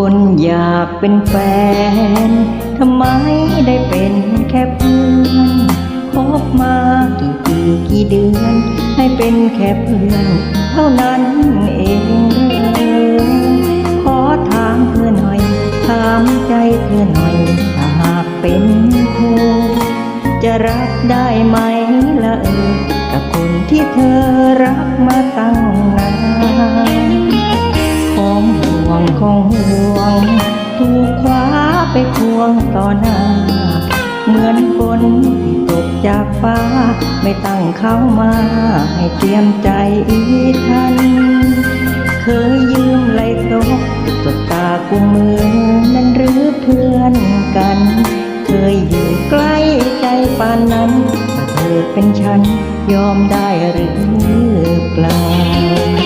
คนอยากเป็นแฟน ทำไมได้เป็นแค่เพื่อนคบมากี่ปีกี่เดือน ให้เป็นแค่เพื่อน เท่านั้นเองเลยขอถามเธอหน่อย ถามใจเธอหน่อยถ้าหากเป็นเธอจะรักได้ไหมละเออกับคนที่เธอรักมาตั้งนาน ของห่วง ถูกคว้าไปควงต่อหน้า เหมือนฝนที่ตกจากฟ้า ไม่ตั้งเข้ามา ให้เตรียมใจอีทัน เคยยืมไหลตกสบตากุมมือนั้นหรือเพื่อนกัน เคยอยู่ใกล้ใจปานนั้นถ้าเธอเป็นฉันยอมได้หรือเปล่า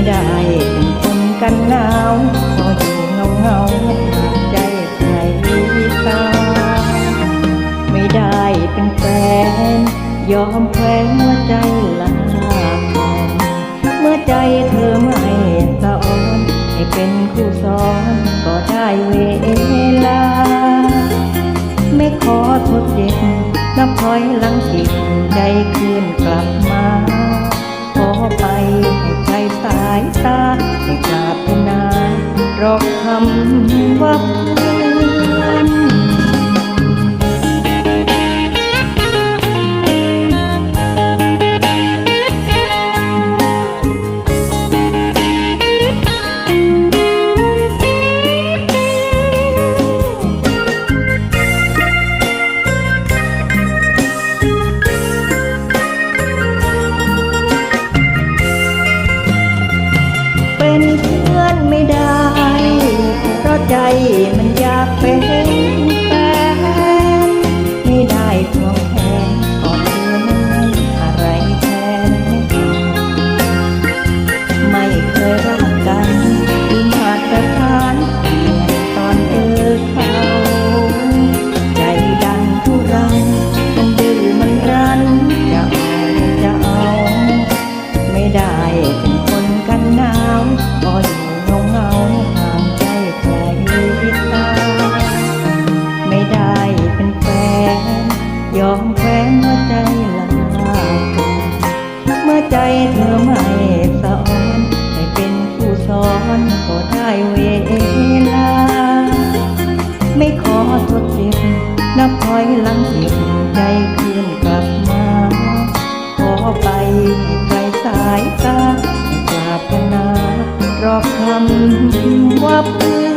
ไม่ได้เป็นคนกันหนาวพออยู่เงาเงาใจใครตาไม่ได้เป็นแฟนยอมแควนหัวใจลาก่อนเมื่อใจเธอไม่สะอ่อนให้เป็นคู่สอนก็ได้เวลา ไม่ขอโทษเจ็บนับถอยหลังจิตใจคืนกลับมา ขอไปให้ สายตาให้กราบ มันอยากเป็น เวลา ไม่ขอทดเจ็บนับถอยหลังเจ็บใจคืนกลับมา ขอไปให้ไกลสายตากราบนารอบคำว่าเพื่